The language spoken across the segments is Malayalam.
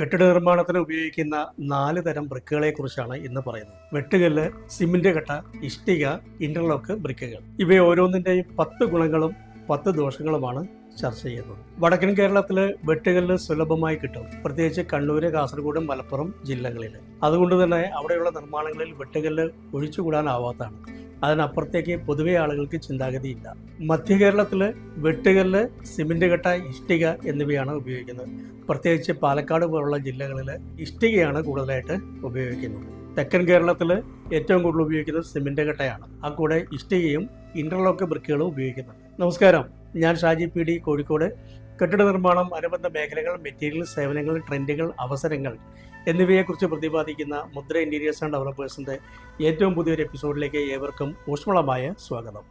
കെട്ടിട നിർമ്മാണത്തിന് ഉപയോഗിക്കുന്ന നാല് തരം ബ്രിക്കുകളെ കുറിച്ചാണ് ഇന്ന് പറയുന്നത്. വെട്ടുകല്ല് സിമന്റ് കട്ട ഇഷ്ടിക ഇന്റർലോക്ക് ബ്രിക്കുകൾ. ഇവ ഓരോന്നിന്റെയും പത്ത് ഗുണങ്ങളും പത്ത് ദോഷങ്ങളുമാണ് ചർച്ച ചെയ്യുന്നത്. വടക്കൻ കേരളത്തിൽ വെട്ടുകല്ല് സുലഭമായി കിട്ടും. പ്രത്യേകിച്ച് കണ്ണൂര് കാസർഗോഡ് മലപ്പുറം ജില്ലകളിൽ അതുകൊണ്ട് തന്നെ അവിടെയുള്ള നിർമ്മാണങ്ങളിൽ വെട്ടുകല്ല് ഒഴിച്ചുകൂടാനാവാത്തതാണ്. അതിനപ്പുറത്തേക്ക് പൊതുവെ ആളുകൾക്ക് ചിന്താഗതിയില്ല. മധ്യ കേരളത്തിൽ വെട്ടുകല്ല് സിമന്റ് കട്ട ഇഷ്ടിക എന്നിവയാണ് ഉപയോഗിക്കുന്നത്. പ്രത്യേകിച്ച് പാലക്കാട് പോലുള്ള ജില്ലകളിൽ ഇഷ്ടികയാണ് കൂടുതലായിട്ട് ഉപയോഗിക്കുന്നത്. തെക്കൻ കേരളത്തിൽ ഏറ്റവും കൂടുതൽ ഉപയോഗിക്കുന്നത് സിമന്റ് കട്ടയാണ് ആ കൂടെ ഇഷ്ടികയും ഇന്റർലോക്ക് ബ്രിക്കുകളും ഉപയോഗിക്കുന്നുണ്ട്. നമസ്കാരം. ഞാൻ ഷാജി പി ഡി കോഴിക്കോട്. കെട്ടിട നിർമ്മാണം അനുബന്ധ മേഖലകൾ മെറ്റീരിയൽ സേവനങ്ങൾ ട്രെൻഡുകൾ അവസരങ്ങൾ എന്നിവയെക്കുറിച്ച് പ്രതിപാദിക്കുന്ന മുദ്ര ഇന്റീരിയേഴ്സ് ആൻഡ് ഡെവലപ്പേഴ്സിന്റെ ഏറ്റവും പുതിയൊരു എപ്പിസോഡിലേക്ക് ഏവർക്കും ഊഷ്മളമായ സ്വാഗതം.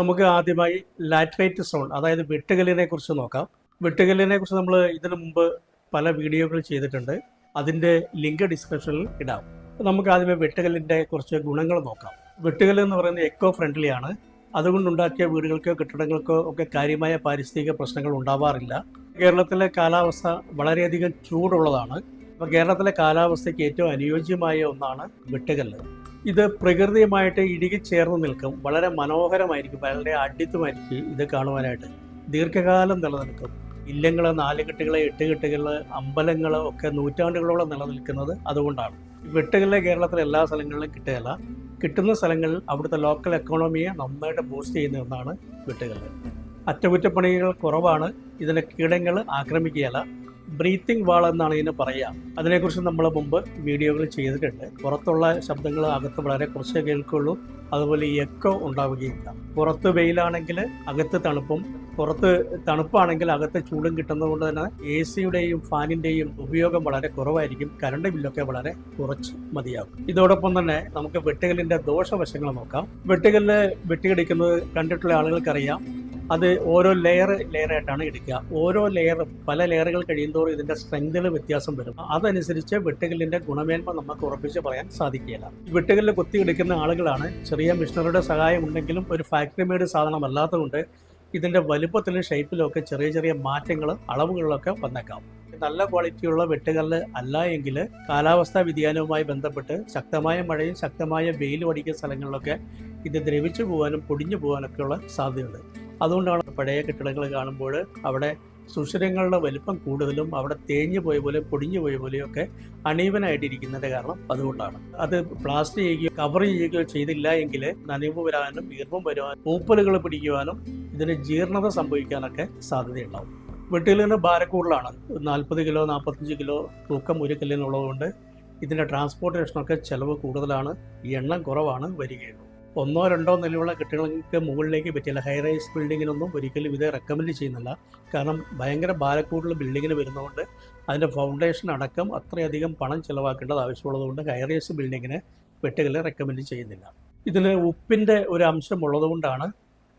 നമുക്ക് ആദ്യമായി ലാറ്ററൈറ്റ് സോൺ അതായത് വെട്ടുകല്ലിനെ കുറിച്ച് നോക്കാം. വെട്ടുകല്ലിനെ കുറിച്ച് നമ്മൾ ഇതിനു മുമ്പ് പല വീഡിയോകൾ ചെയ്തിട്ടുണ്ട്. അതിന്റെ ലിങ്ക് ഡിസ്ക്രിപ്ഷനിൽ ഇടാം. നമുക്ക് ആദ്യമേ വെട്ടുകല്ലിന്റെ കുറച്ച് ഗുണങ്ങൾ നോക്കാം. വെട്ടുകല്ല് എന്ന് പറയുന്നത് എക്കോ ഫ്രണ്ട്ലി ആണ്. അതുകൊണ്ടുണ്ടാക്കിയ വീടുകൾക്കോ കെട്ടിടങ്ങൾക്കോ ഒക്കെ കാര്യമായ പാരിസ്ഥിതിക പ്രശ്നങ്ങൾ ഉണ്ടാവാറില്ല. കേരളത്തിലെ കാലാവസ്ഥ വളരെയധികം ചൂടുള്ളതാണ്. അപ്പോൾ കേരളത്തിലെ കാലാവസ്ഥയ്ക്ക് ഏറ്റവും അനുയോജ്യമായ ഒന്നാണ് വെട്ടുകല്ല്. ഇത് പ്രകൃതിയുമായിട്ട് ഇടുകി ചേർന്ന് നിൽക്കും. വളരെ മനോഹരമായിരിക്കും. വളരെ അഡിത്വമായിരിക്കും ഇത് കാണുവാനായിട്ട്. ദീർഘകാലം നിലനിൽക്കും. ഇല്ലങ്ങൾ നാലുകെട്ടുകൾ എട്ടുകെട്ടുകൾ അമ്പലങ്ങൾ ഒക്കെ നൂറ്റാണ്ടുകളോളം നിലനിൽക്കുന്നത് അതുകൊണ്ടാണ്. വെട്ടുകല്ല് കേരളത്തിലെ എല്ലാ സ്ഥലങ്ങളിലും കിട്ടുകയില്ല. കിട്ടുന്ന സ്ഥലങ്ങളിൽ അവിടുത്തെ ലോക്കൽ എക്കോണമിയെ നന്നായിട്ട് ബൂസ്റ്റ് ചെയ്യുന്ന ഒന്നാണ് വെട്ടുകൾ അറ്റകുറ്റപ്പണികൾ കുറവാണ്. ഇതിനെ കീടങ്ങൾ ആക്രമിക്കുകയില്ല. ബ്രീത്തിങ് വാൾ എന്നാണ് ഇതിനെ പറയുക. അതിനെക്കുറിച്ച് നമ്മൾ മുമ്പ് വീഡിയോകൾ ചെയ്തിട്ടുണ്ട്. പുറത്തുള്ള ശബ്ദങ്ങൾ അകത്ത് വളരെ കുറച്ചേ കേൾക്കുള്ളൂ. അതുപോലെ എക്കോ ഉണ്ടാവുകയില്ല പുറത്ത് വെയിലാണെങ്കിൽ അകത്ത് തണുപ്പും പുറത്ത് തണുപ്പാണെങ്കിൽ അകത്ത് ചൂടും കിട്ടുന്നതുകൊണ്ട് തന്നെ എ സിയുടെയും ഫാനിന്റെയും ഉപയോഗം വളരെ കുറവായിരിക്കും. കറണ്ട് ബില്ലൊക്കെ വളരെ കുറച്ച് മതിയാകും. ഇതോടൊപ്പം തന്നെ നമുക്ക് വെട്ടുകലിന്റെ ദോഷവശങ്ങൾ നോക്കാം. വെട്ടുകല്ല് വെട്ടിയടിക്കുന്നത് കണ്ടിട്ടുള്ള ആളുകൾക്കറിയാം. അത് ഓരോ ലെയർ ലെയറായിട്ടാണ് എടുക്കുക. ഓരോ ലെയറും പല ലെയറുകൾ കഴിയുമോറും ഇതിന്റെ സ്ട്രെങ്തിൽ വ്യത്യാസം വരും. അതനുസരിച്ച് വെട്ടുകല്ലിന്റെ ഗുണമേന്മ നമുക്ക് ഉറപ്പിച്ച് പറയാൻ സാധിക്കുകയില്ല. വെട്ടുകല്ല് കൊത്തിയെടുക്കുന്ന ആളുകളാണ്. ചെറിയ മിഷനറിയുടെ സഹായം ഉണ്ടെങ്കിലും ഒരു ഫാക്ടറി മെയ്ഡ് സാധനമല്ലാത്തതുകൊണ്ട് ഇതിന്റെ വലുപ്പത്തിലും ഷേപ്പിലും ഒക്കെ ചെറിയ ചെറിയ മാറ്റങ്ങൾ അളവുകളിലൊക്കെ വന്നേക്കാം. നല്ല ക്വാളിറ്റിയുള്ള വെട്ടുകല്ല് അല്ല എങ്കിൽ കാലാവസ്ഥാ വ്യതിയാനവുമായി ബന്ധപ്പെട്ട് ശക്തമായ മഴയും ശക്തമായ വെയിലും അടിക്കുന്ന സ്ഥലങ്ങളിലൊക്കെ ഇത് ദ്രവിച്ചു പോകാനും പൊടിഞ്ഞു പോകാനൊക്കെയുള്ള സാധ്യതയുണ്ട്. അതുകൊണ്ടാണ് പഴയ കെട്ടിടങ്ങൾ കാണുമ്പോൾ അവിടെ സുഷിരങ്ങളുടെ വലിപ്പം കൂടുതലും അവിടെ തേഞ്ഞു പോയ പോലെ പൊടിഞ്ഞു പോയ പോലെയൊക്കെ അണീവനായിട്ടിരിക്കുന്നതിന്റെ കാരണം അതുകൊണ്ടാണ്. അത് പ്ലാസ്റ്റർ ചെയ്യുകയോ കവർ ചെയ്യുകയോ ചെയ്തില്ല എങ്കിൽ നനവ് വരാനും ഈർപ്പം വരുവാനും പൂപ്പലുകൾ പിടിക്കുവാനും ഇതിന് ജീർണത സംഭവിക്കാനൊക്കെ സാധ്യതയുണ്ടാവും. വെട്ടിലിന് ഭാരക്കൂടലാണ്. നാൽപ്പത് കിലോ നാൽപ്പത്തഞ്ച് കിലോ തൂക്കം ഒരു കല്ലിനുള്ളതുകൊണ്ട് ഇതിന്റെ ട്രാൻസ്പോർട്ടേഷനൊക്കെ ചിലവ് കൂടുതലാണ്. എണ്ണം കുറവാണ് വരികയുള്ളൂ. ഒന്നോ രണ്ടോ നിലയുള്ള കെട്ടിടങ്ങൾക്ക് മുകളിലേക്ക് പറ്റില്ല. ഹൈ റൈസ് ബിൽഡിങ്ങിനൊന്നും ഒരിക്കലും ഇത് റെക്കമെൻഡ് ചെയ്യുന്നില്ല. കാരണം ഭയങ്കര ഭാരക്കൂടുള്ള ബിൽഡിങ്ങിന് വരുന്നതുകൊണ്ട് അതിന്റെ ഫൗണ്ടേഷൻ അടക്കം അത്രയധികം പണം ചിലവാക്കേണ്ടത് ആവശ്യമുള്ളതുകൊണ്ട് ഹൈ റൈസ് ബിൽഡിങ്ങിന് വെട്ടുകല്ല് റെക്കമെൻഡ് ചെയ്യുന്നില്ല. ഇതിന് ഉപ്പിന്റെ ഒരു അംശം ഉള്ളതുകൊണ്ടാണ്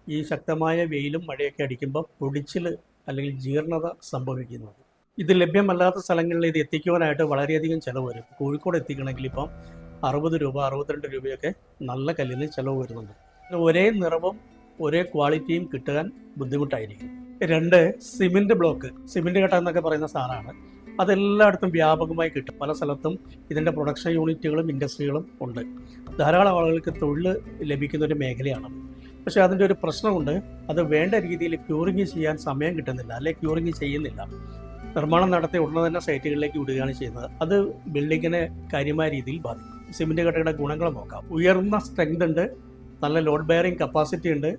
ഈ ശക്തമായ വെയിലും മഴയൊക്കെ അടിക്കുമ്പോൾ പൊടിച്ചിൽ അല്ലെങ്കിൽ ജീർണത സംഭവിക്കുന്നത്. ഇത് ലഭ്യമല്ലാത്ത സ്ഥലങ്ങളിൽ ഇത് എത്തിക്കുവാനായിട്ട് വളരെയധികം ചിലവ് വരും. കോഴിക്കോട് എത്തിക്കണമെങ്കിൽ ഇപ്പം അറുപത് രൂപ അറുപത്തിരണ്ട് രൂപയൊക്കെ നല്ല കല്ലിന് ചിലവ് വരുന്നുണ്ട്. ഒരേ നിറവും ഒരേ ക്വാളിറ്റിയും കിട്ടാൻ ബുദ്ധിമുട്ടായിരിക്കും. രണ്ട് സിമെന്റ് ബ്ലോക്ക്. സിമെന്റ് കട്ട എന്നൊക്കെ പറയുന്ന സാധനമാണ്. അതെല്ലായിടത്തും വ്യാപകമായി കിട്ടും. പല സ്ഥലത്തും ഇതിന്റെ പ്രൊഡക്ഷൻ യൂണിറ്റുകളും ഇൻഡസ്ട്രികളും ഉണ്ട്. ധാരാളം ആളുകൾക്ക് തൊഴിൽ ലഭിക്കുന്ന ഒരു മേഖലയാണ്. പക്ഷേ അതിന്റെ ഒരു പ്രശ്നമുണ്ട്. അത് വേണ്ട രീതിയിൽ ക്യൂറിങ് ചെയ്യാൻ സമയം കിട്ടുന്നില്ല. അല്ലെ ക്യൂറിങ് ചെയ്യുന്നില്ല. നിർമ്മാണം നടത്തി ഉടനെ തന്നെ സൈറ്റുകളിലേക്ക് വിടുകയാണ് ചെയ്യുന്നത്. അത് ബിൽഡിങ്ങിനെ കാര്യമായ രീതിയിൽ ബാധിക്കും. സിമെന്റ് കട്ടയുടെ ഗുണങ്ങൾ നോക്കാം. ഉയർന്ന സ്ട്രെങ്ത് ഉണ്ട് നല്ല ലോഡ് ബെയറിംഗ് കപ്പാസിറ്റി ഉണ്ട്.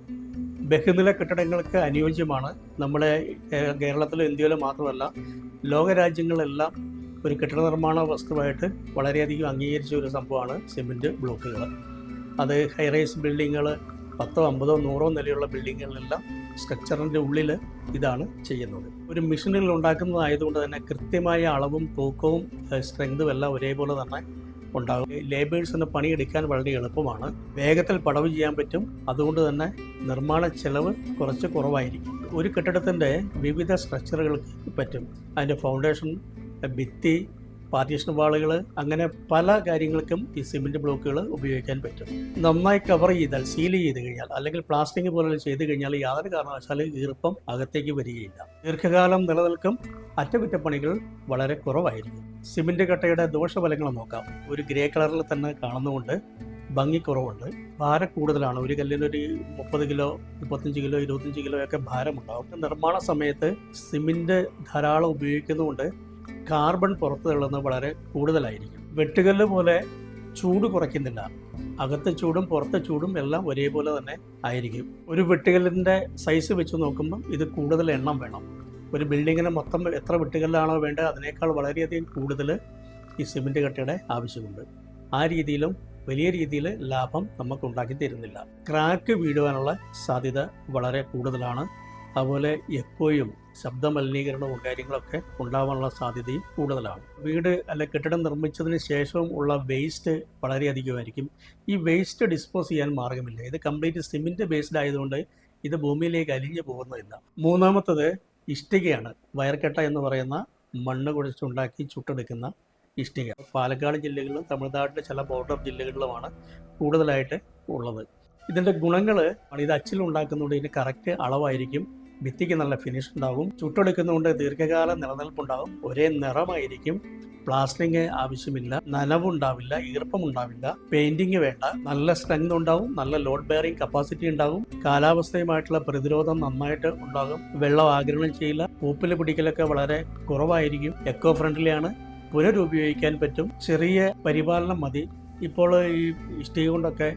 ബഹുനില കെട്ടിടങ്ങൾക്ക് അനുയോജ്യമാണ്. നമ്മുടെ കേരളത്തിലും ഇന്ത്യയിലും മാത്രമല്ല ലോകരാജ്യങ്ങളിലെല്ലാം ഒരു കെട്ടിട നിർമ്മാണ വസ്തുവായിട്ട് വളരെയധികം അംഗീകരിച്ച ഒരു സംഭവമാണ് സിമെന്റ് ബ്ലോക്കുകൾ അത് ഹൈറൈസ് ബിൽഡിങ്ങുകൾ പത്തോ അമ്പതോ നൂറോ നിലയുള്ള ബിൽഡിങ്ങുകളിലെല്ലാം സ്ട്രക്ചറിന്റെ ഉള്ളിൽ ഇതാണ് ചെയ്യുന്നത്. ഒരു മെഷീനിൽ ഉണ്ടാക്കുന്നതായതുകൊണ്ട് തന്നെ കൃത്യമായ അളവും തൂക്കവും സ്ട്രെങ്തും എല്ലാം ഒരേപോലെ തന്നെ ഉണ്ടാകും. ലേബേഴ്സ് ലേബേഴ്സിന് പണിയെടുക്കാൻ വളരെ എളുപ്പമാണ്. വേഗത്തിൽ പടവ് ചെയ്യാൻ പറ്റും. അതുകൊണ്ട് തന്നെ നിർമ്മാണ ചെലവ് കുറച്ച് കുറവായിരിക്കും. ഒരു കെട്ടിടത്തിന്റെ വിവിധ സ്ട്രക്ചറുകൾക്ക് പറ്റും. അതിന്റെ ഫൗണ്ടേഷൻ ഭിത്തി പാർട്ടീഷൻ വാളുകൾ അങ്ങനെ പല കാര്യങ്ങൾക്കും ഈ സിമെന്റ് ബ്ലോക്കുകൾ ഉപയോഗിക്കാൻ പറ്റും. നന്നായി കവർ ചെയ്താൽ സീൽ ചെയ്ത് കഴിഞ്ഞാൽ അല്ലെങ്കിൽ പ്ലാസ്റ്റിക് പോലെ ചെയ്ത് കഴിഞ്ഞാൽ യാതൊരു കാരണവശാലും ഈർപ്പം അകത്തേക്ക് വരികയില്ല. ദീർഘകാലം നിലനിൽക്കും. അറ്റകുറ്റപ്പണികൾ വളരെ കുറവായിരിക്കും. സിമെന്റ് കട്ടയുടെ ദോഷഫലങ്ങൾ നോക്കാം. ഒരു ഗ്രേ കളറിൽ തന്നെ കാണുന്നതുകൊണ്ട് ഭംഗി കുറവുണ്ട്. ഭാരം കൂടുതലാണ്. ഒരു കല്ലിൽ ഒരു മുപ്പത് കിലോ മുപ്പത്തഞ്ച് കിലോ ഇരുപത്തഞ്ച് കിലോ ഒക്കെ ഭാരമുണ്ടാവും. നിർമ്മാണ സമയത്ത് സിമെന്റ് ധാരാളം ഉപയോഗിക്കുന്നതുകൊണ്ട് കാർബൺ പുറത്തു തള്ളുന്നത് വളരെ കൂടുതലായിരിക്കും. വെട്ടുകല്ല് പോലെ ചൂട് കുറയ്ക്കുന്നില്ല. അകത്തെ ചൂടും പുറത്തെ ചൂടും എല്ലാം ഒരേപോലെ തന്നെ ആയിരിക്കും. ഒരു വെട്ടുകല്ലിന്റെ സൈസ് വെച്ച് നോക്കുമ്പോൾ ഇത് കൂടുതൽ എണ്ണം വേണം. ഒരു ബിൽഡിങ്ങിന് മൊത്തം എത്ര വെട്ടുകല്ലാണോ വേണ്ടത് അതിനേക്കാൾ വളരെയധികം കൂടുതൽ ഈ സിമെന്റ് കട്ടയുടെ ആവശ്യമുണ്ട്. ആ രീതിയിലും വലിയ രീതിയിൽ ലാഭം നമുക്ക് ഉണ്ടാക്കി തരുന്നില്ല. ക്രാക്ക് വീഴുവാനുള്ള സാധ്യത വളരെ കൂടുതലാണ്. അതുപോലെ എപ്പോഴും ശബ്ദ മലിനീകരണവും കാര്യങ്ങളൊക്കെ ഉണ്ടാവാനുള്ള സാധ്യതയും കൂടുതലാണ്. വീട് അല്ല കെട്ടിടം നിർമ്മിച്ചതിന് ശേഷവും ഉള്ള വേസ്റ്റ് വളരെയധികമായിരിക്കും. ഈ വേസ്റ്റ് ഡിസ്പോസ് ചെയ്യാൻ മാർഗമില്ല ഇത് കംപ്ലീറ്റ് സിമെന്റ് ബേസ്ഡ് ആയതുകൊണ്ട് ഇത് ഭൂമിയിലേക്ക് അലിഞ്ഞു പോകുന്നതില്ല. മൂന്നാമത്തത് ഇഷ്ടികയാണ്. വയർക്കെട്ട എന്ന് പറയുന്ന മണ്ണ് കുഴച്ചുണ്ടാക്കി ചുട്ടെടുക്കുന്ന ഇഷ്ടിക. പാലക്കാട് ജില്ലകളിലും തമിഴ്നാട്ടിലെ ചില ബോർഡർ ജില്ലകളിലുമാണ് കൂടുതലായിട്ട് ഉള്ളത്. ഇതിന്റെ ഗുണങ്ങൾ ഇത് അച്ചിലുണ്ടാക്കുന്നതുകൊണ്ട് ഇതിന് കറക്റ്റ് അളവായിരിക്കും. ഭിത്തിക്ക് നല്ല ഫിനിഷ് ഉണ്ടാകും. ചുട്ടെടുക്കുന്നതുകൊണ്ട് ദീർഘകാലം നിലനിൽപ്പുണ്ടാകും. ഒരേ നിറമായിരിക്കും. പ്ലാസ്റ്ററിങ് ആവശ്യമില്ല. നനവുണ്ടാവില്ല. ഈർപ്പമുണ്ടാവില്ല. പെയിന്റിങ് വേണ്ട. നല്ല സ്ട്രെങ്ത് ഉണ്ടാവും. നല്ല ലോഡ് ബെയറിംഗ് കപ്പാസിറ്റി ഉണ്ടാകും. കാലാവസ്ഥയുമായിട്ടുള്ള പ്രതിരോധം നന്നായിട്ട് ഉണ്ടാകും. വെള്ളം ആഗിരണം ചെയ്യില്ല. പൂപ്പിൽ പിടിക്കലൊക്കെ വളരെ കുറവായിരിക്കും. എക്കോ ഫ്രണ്ട്ലിയാണ് പുനരുപയോഗിക്കാൻ പറ്റും. ചെറിയ പരിപാലനം മതി. ഇപ്പോൾ ഈ ഇഷ്ടിക കൊണ്ടൊക്കെ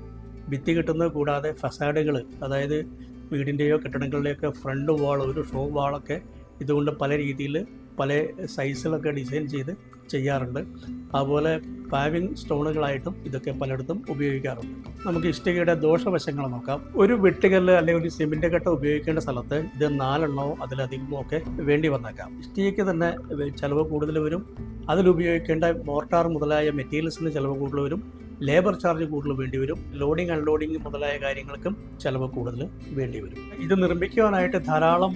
ഭിത്തി കിട്ടുന്നത് കൂടാതെ ഫസാഡുകൾ അതായത് വീടിന്റെയോ കെട്ടിടങ്ങളുടെയൊക്കെ ഫ്രണ്ട് വാൾ ഒരു ഷോ വാളൊക്കെ ഇതുകൊണ്ട് പല രീതിയിൽ പല സൈസിലൊക്കെ ഡിസൈൻ ചെയ്ത് ചെയ്യാറുണ്ട്. അതുപോലെ പാവിങ് സ്റ്റോണുകളായിട്ടും ഇതൊക്കെ പലയിടത്തും ഉപയോഗിക്കാറുണ്ട്. നമുക്ക് ഇഷ്ടികയുടെ ദോഷവശങ്ങൾ നോക്കാം. ഒരു വെട്ടുകല്ല് അല്ലെങ്കിൽ ഒരു സിമെന്റ് കെട്ട ഉപയോഗിക്കേണ്ട സ്ഥലത്ത് ഇത് നാലെണ്ണമോ അതിലധികമോ ഒക്കെ വേണ്ടി വന്നേക്കാം. ഇഷ്ടികയ്ക്ക് തന്നെ ചിലവ് കൂടുതൽ വരും. അതിലുപയോഗിക്കേണ്ട മോർട്ടാർ മുതലായ മെറ്റീരിയൽസിന് ചിലവ് കൂടുതൽ വരും. ലേബർ ചാർജ് കൂടുതൽ വേണ്ടി വരും. ലോഡിംഗ് അൺലോഡിംഗ് മുതലായ കാര്യങ്ങൾക്കും ചിലവ് കൂടുതൽ വേണ്ടി വരും. ഇത് നിർമ്മിക്കുവാനായിട്ട് ധാരാളം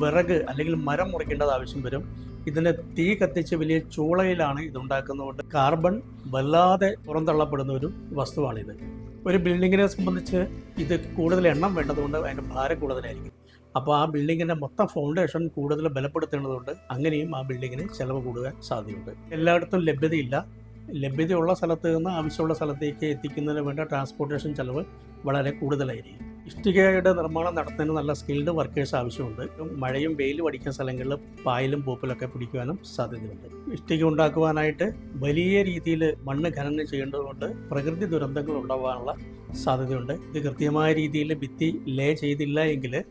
വിറക് അല്ലെങ്കിൽ മരം മുറിക്കേണ്ടത് ആവശ്യം വരും. ഇതിന് തീ കത്തിച്ച് വലിയ ചൂളയിലാണ് ഇതുണ്ടാക്കുന്നതുകൊണ്ട് കാർബൺ വല്ലാതെ പുറന്തള്ളപ്പെടുന്ന ഒരു വസ്തുവാണിത്. ഒരു ബിൽഡിങ്ങിനെ സംബന്ധിച്ച് ഇത് കൂടുതൽ എണ്ണം വേണ്ടതുകൊണ്ട് അതിന്റെ ഭാരം കൂടുതലായിരിക്കും. അപ്പോൾ ആ ബിൽഡിങ്ങിന്റെ മൊത്തം ഫൗണ്ടേഷൻ കൂടുതൽ ബലപ്പെടുത്തേണ്ടതുകൊണ്ട് അങ്ങനെയും ആ ബിൽഡിങ്ങിന് ചിലവ് കൂടുവാൻ സാധ്യതയുണ്ട്. എല്ലായിടത്തും ലഭ്യതയില്ല. ലഭ്യതയുള്ള സ്ഥലത്ത് നിന്ന് ആവശ്യമുള്ള സ്ഥലത്തേക്ക് എത്തിക്കുന്നതിന് വേണ്ട ട്രാൻസ്പോർട്ടേഷൻ ചെലവ് വളരെ കൂടുതലായിരിക്കും. ഇഷ്ടികയുടെ നിർമ്മാണം നടത്തുന്നതിന് നല്ല സ്കിൽഡ് വർക്കേഴ്സ് ആവശ്യമുണ്ട്. മഴയും വെയിലും അടിക്കുന്ന സ്ഥലങ്ങളിൽ പായലും പൂപ്പലൊക്കെ പിടിക്കുവാനും സാധ്യതയുണ്ട്. ഇഷ്ടിക ഉണ്ടാക്കുവാനായിട്ട് വലിയ രീതിയിൽ മണ്ണ് ഖനനം ചെയ്യേണ്ടതുകൊണ്ട് പ്രകൃതി ദുരന്തങ്ങൾ ഉണ്ടാകാനുള്ള സാധ്യതയുണ്ട്. ഇത് കൃത്യമായ രീതിയിൽ ഭിത്തി ലേ ചെയ്തില്ല എങ്കിൽ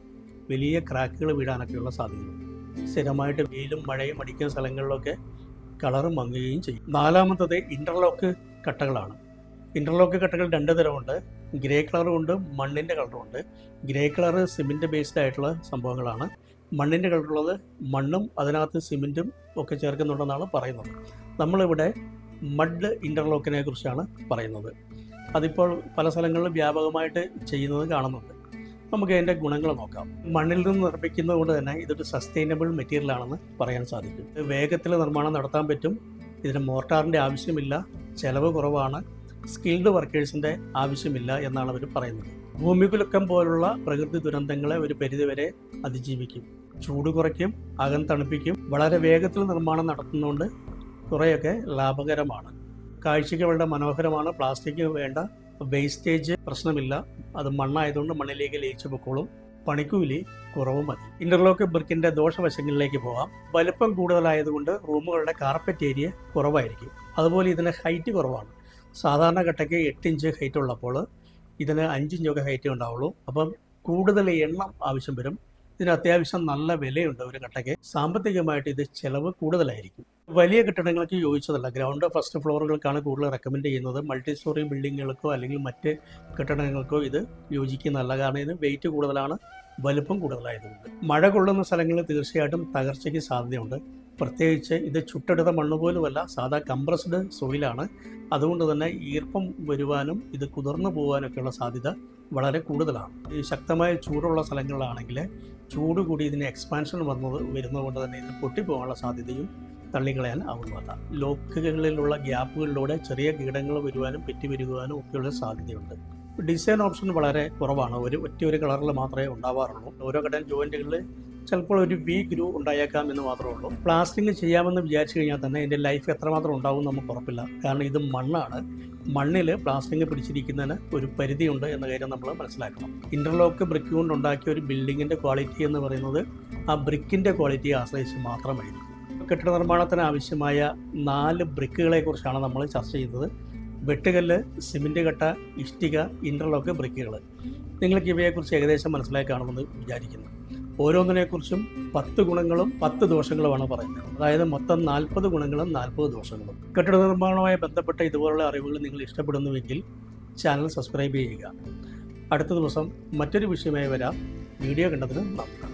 വലിയ ക്രാക്കുകൾ വീഴാനൊക്കെയുള്ള സാധ്യതയുണ്ട്. സ്ഥിരമായിട്ട് വെയിലും മഴയും അടിക്കുന്ന സ്ഥലങ്ങളിലൊക്കെ കളർ മങ്ങുകയും ചെയ്യും. നാലാമത്തത് ഇന്റർലോക്ക് കട്ടകളാണ്. ഇന്റർലോക്ക് കട്ടകൾ രണ്ട് തരമുണ്ട്. ഗ്രേ കളറും ഉണ്ട് മണ്ണിന്റെ കളറും ഉണ്ട് ഗ്രേ കളറ് സിമെന്റ് ബേസ്ഡ് ആയിട്ടുള്ള സംഭവങ്ങളാണ്. മണ്ണിന്റെ കളറുള്ളത് മണ്ണും അതിനകത്ത് സിമെന്റും ഒക്കെ ചേർക്കുന്നുണ്ടെന്നാണ് പറയുന്നത്. നമ്മളിവിടെ മഡ് ഇന്റർലോക്കിനെ കുറിച്ചാണ് പറയുന്നത്. അതിപ്പോൾ പല സ്ഥലങ്ങളിലും വ്യാപകമായിട്ട് ചെയ്യുന്നത് കാണുന്നുണ്ട്. നമുക്ക് അതിന്റെ ഗുണങ്ങൾ നോക്കാം. മണ്ണിൽ നിന്ന് നിർമ്മിക്കുന്നത് കൊണ്ട് തന്നെ ഇതൊരു സസ്റ്റൈനബിൾ മെറ്റീരിയൽ ആണെന്ന് പറയാൻ സാധിക്കും. വേഗത്തിൽ നിർമ്മാണം നടത്താൻ പറ്റും. ഇതിന് മോർട്ടാറിന്റെ ആവശ്യമില്ല. ചെലവ് കുറവാണ്. സ്കിൽഡ് വർക്കേഴ്സിന്റെ ആവശ്യമില്ല എന്നാണ് അവർ പറയുന്നത്. ഭൂമികുലുക്കം പോലുള്ള പ്രകൃതി ദുരന്തങ്ങളെ ഒരു പരിധിവരെ അതിജീവിക്കും. ചൂട് കുറയ്ക്കും അകം തണുപ്പിക്കും. വളരെ വേഗത്തിൽ നിർമ്മാണം നടത്തുന്നതുകൊണ്ട് കുറേയൊക്കെ ലാഭകരമാണ്. കാഴ്ചയ്ക്ക് വളരെ മനോഹരമാണ്. പ്ലാസ്റ്റിക് വേണ്ട വേസ്റ്റേജ് പ്രശ്നമില്ല. അത് മണ്ണായതുകൊണ്ട് മണ്ണിലേക്ക് ലയിച്ചു പൊക്കോളും. പണിക്കൂലി കുറവ് മതി. ഇന്റർലോക്ക് ബ്രിക്കിന്റെ ദോഷവശങ്ങളിലേക്ക് പോകാം വലുപ്പം കൂടുതലായതുകൊണ്ട് റൂമുകളുടെ കാർപ്പറ്റ് ഏരിയ കുറവായിരിക്കും. അതുപോലെ ഇതിന് ഹൈറ്റ് കുറവാണ്. സാധാരണ കട്ടയ്ക്ക് എട്ട് ഇഞ്ച് ഹൈറ്റ് ഉള്ളപ്പോൾ ഇതിന് അഞ്ചിഞ്ചൊക്കെ ഹൈറ്റ് ഉണ്ടാവുള്ളൂ. അപ്പം കൂടുതൽ എണ്ണം ആവശ്യം വരും. ഇതിന് അത്യാവശ്യം നല്ല വിലയുണ്ട് ഒരു കട്ടയ്ക്ക്. സാമ്പത്തികമായിട്ട് ഇത് ചെലവ് കൂടുതലായിരിക്കും. വലിയ കെട്ടിടങ്ങൾക്ക് യോജിച്ചതല്ല ഗ്രൗണ്ട് ഫസ്റ്റ് ഫ്ലോറുകൾക്കാണ് കൂടുതൽ റെക്കമെൻഡ് ചെയ്യുന്നത്. മൾട്ടി സ്റ്റോറി ബിൽഡിങ്ങുകൾക്കോ അല്ലെങ്കിൽ മറ്റ് കെട്ടിടങ്ങൾക്കോ ഇത് യോജിക്കുന്നതല്ല കാരണം ഇത് വെയിറ്റ് കൂടുതലാണ് വലുപ്പം കൂടുതലായതുകൊണ്ട്. മഴ കൊള്ളുന്ന സ്ഥലങ്ങളിൽ തീർച്ചയായിട്ടും തകർച്ചയ്ക്ക് സാധ്യതയുണ്ട്. പ്രത്യേകിച്ച് ഇത് ചുട്ടെടുത്ത മണ്ണ് പോലുമല്ല സാധാ കംപ്രസ്ഡ് സോയിലാണ് അതുകൊണ്ട് തന്നെ ഈർപ്പം വരുവാനും ഇത് കുതിർന്നു പോകാനൊക്കെയുള്ള സാധ്യത വളരെ കൂടുതലാണ്. ഈ ശക്തമായ ചൂടുള്ള സ്ഥലങ്ങളിലാണെങ്കിൽ ചൂട് കൂടി ഇതിന് എക്സ്പാൻഷൻ വന്നത് വരുന്നതുകൊണ്ട് തന്നെ ഇത് പൊട്ടിപ്പോകാനുള്ള സാധ്യതയും തള്ളിക്കളയാൻ ആവുന്നതല്ല. ലോക്കുകളിലുള്ള ഗ്യാപ്പുകളിലൂടെ ചെറിയ കീടങ്ങൾ വരുവാനും പെറ്റി വരുവാനും ഒക്കെയുള്ള സാധ്യതയുണ്ട്. ഡിസൈൻ ഓപ്ഷൻ വളരെ കുറവാണ്. ഒരു ഒറ്റ ഒരു കളറിൽ മാത്രമേ ഉണ്ടാവാറുള്ളൂ. ഓരോ കടൽ ജോയിന്റുകളിൽ ചിലപ്പോൾ ഒരു വി ഗ്രൂ ഉണ്ടായേക്കാം എന്ന് മാത്രമേ ഉള്ളൂ. പ്ലാസ്റ്റിക് ചെയ്യാമെന്ന് വിചാരിച്ചു കഴിഞ്ഞാൽ തന്നെ ഇതിന്റെ ലൈഫ് എത്രമാത്രം ഉണ്ടാവും നമുക്ക് ഉറപ്പില്ല. കാരണം ഇത് മണ്ണാണ്. മണ്ണിൽ പ്ലാസ്റ്റിക് പിടിച്ചിരിക്കുന്നതിന് ഒരു പരിധിയുണ്ട് എന്ന കാര്യം നമ്മൾ മനസ്സിലാക്കണം. ഇന്റർലോക്ക് ബ്രിക്ക് കൊണ്ട് ഉണ്ടാക്കിയ ഒരു ബിൽഡിങ്ങിന്റെ ക്വാളിറ്റി എന്ന് പറയുന്നത് ആ ബ്രിക്കിന്റെ ക്വാളിറ്റിയെ ആശ്രയിച്ച് മാത്രമായിരിക്കും കെട്ടിട നിർമ്മാണത്തിന് ആവശ്യമായ നാല് ബ്രിക്കുകളെ കുറിച്ചാണ് നമ്മൾ ചർച്ച ചെയ്തത്. വെട്ടുകല്ല് സിമെന്റ് കട്ട ഇഷ്ടിക ഇന്റർലോക്ക് ബ്രിക്കുകൾ. നിങ്ങൾക്ക് ഇവയെക്കുറിച്ച് ഏകദേശം മനസ്സിലായി കാണുമെന്ന് വിചാരിക്കുന്നു. ഓരോന്നിനെക്കുറിച്ചും പത്ത് ഗുണങ്ങളും പത്ത് ദോഷങ്ങളുമാണ് പറയുന്നത്. അതായത് മൊത്തം നാൽപ്പത് ഗുണങ്ങളും നാൽപ്പത് ദോഷങ്ങളും. കെട്ടിട നിർമ്മാണവുമായി ബന്ധപ്പെട്ട ഇതുപോലുള്ള അറിവുകൾ നിങ്ങൾ ഇഷ്ടപ്പെടുന്നുവെങ്കിൽ ചാനൽ സബ്സ്ക്രൈബ് ചെയ്യുക. അടുത്ത ദിവസം മറ്റൊരു വിഷയമായി വരാം. വീഡിയോ കണ്ടതിന് നന്ദി.